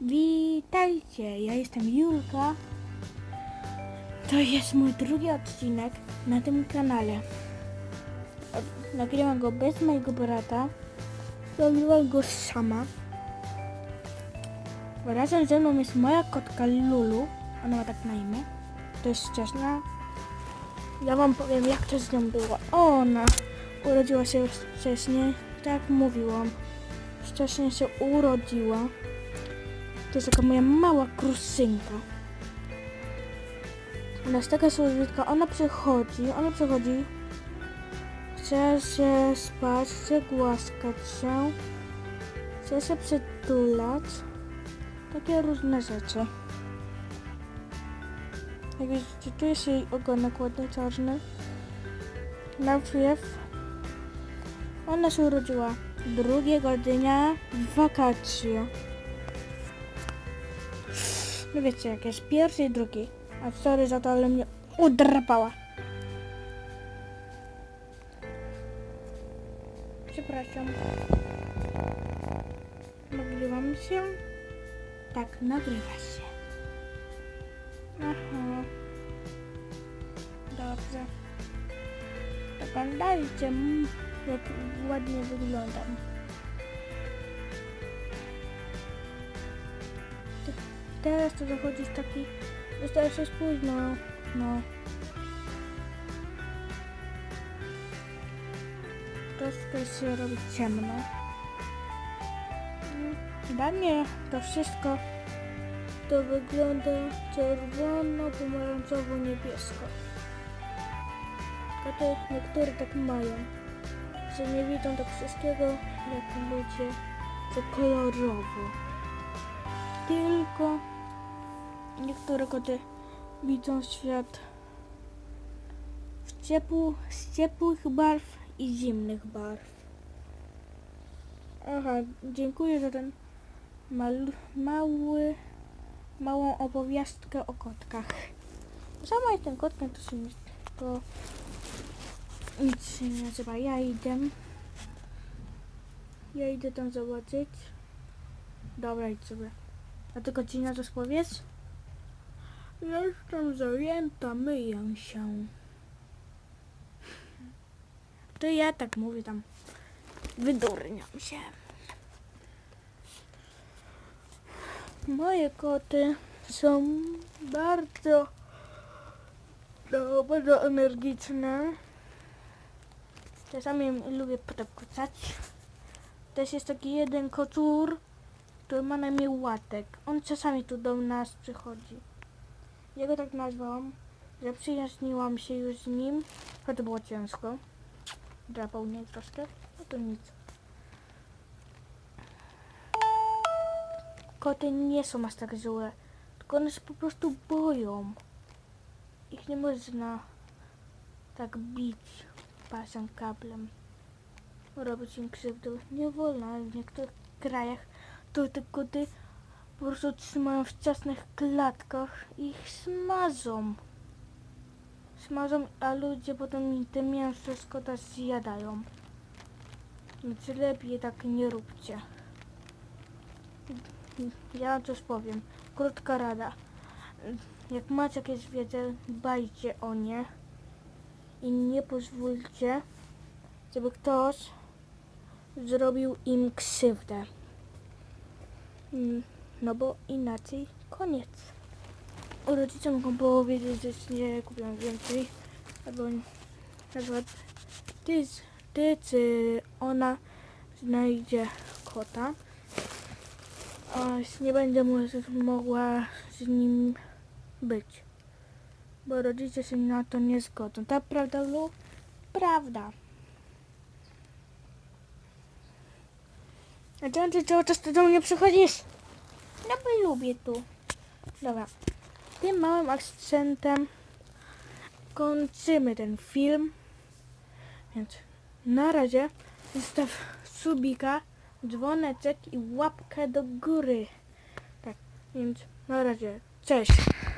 Witajcie, ja jestem Julka. To jest mój drugi odcinek na tym kanale. Nagrywam go bez mojego brata. Nagrywam go sama. Razem ze mną jest moja kotka Lulu. Ona ma tak na imię. To jest wczesna. Ja wam powiem jak to z nią było. Ona urodziła się wcześniej, tak jak mówiłam. Wcześniej się urodziła. To jest taka moja mała krusynka. Ona jest taka słodziutka, ona przychodzi, ona przychodzi, chce się spać, chce głaskać się, chce się przytulać, takie różne rzeczy. Jak widzicie, tu jest jej ogonek ładny, czarny. Najpierw ona się urodziła drugiego dnia wakacji. No wiecie jak jest, pierwszy i drugi. A sorry za to, ale mnie udrapała. Przepraszam. Nagrywam się? Tak, nagrywa się. Aha. Dobrze. Oglądajcie, jak ładnie wyglądam. Teraz to zachodzi w taki... Już teraz jest późno, no. Troszkę się robi ciemno. Dla mnie to wszystko to wygląda czerwono, pomarańczowo, niebiesko. Tylko to niektóre tak mają, że nie widzą tak wszystkiego jak ludzie, że kolorowo. Tylko niektóre koty widzą świat w ciepł, z ciepłych barw i zimnych barw. Aha, dziękuję za ten mal, mały, małą opowiastkę o kotkach. Sama jestem kotkiem, to się to nic się nie nazywa. Ja idę. Ja idę tam zobaczyć. Dobra, idź sobie. A ty godzina coś powiedz? Jestem zajęta, myję się. To ja tak mówię tam. Wydurniam się. Moje koty są bardzo, no, bardzo energiczne. Czasami lubię podkucać. Też jest taki jeden kocur, który ma na imię Łatek. On czasami tu do nas przychodzi. Ja go tak nazwałam, że przyjaźniłam się już z nim, choć to było ciężko. Drapał mnie troszkę, no to nic. Koty nie są aż tak złe, tylko one się po prostu boją. Ich nie można tak bić pasem kablem, robić im krzywdę. Nie wolno, ale w niektórych krajach to te koty po prostu trzymają w ciasnych klatkach i ich smażą. Smażą, a ludzie potem te mięso z kota zjadają. Więc lepiej tak nie róbcie. Ja coś powiem. Krótka rada. Jak macie jakieś zwierzę, dbajcie o nie i nie pozwólcie, żeby ktoś zrobił im krzywdę. Mm, No bo inaczej koniec. Rodzice mogą powiedzieć, że nie kupią więcej, albo na przykład ty, ty czy ona znajdzie kota, a nie będzie mogła z nim być, bo rodzice się na to nie zgodzą. Tak prawda, Lu? Prawda. A ty cały czas do mnie przychodzisz? No bo lubię tu. Dobra. Tym małym akcentem kończymy ten film. Więc na razie zostaw subika, dzwoneczek i łapkę do góry. Tak, więc na razie. Cześć.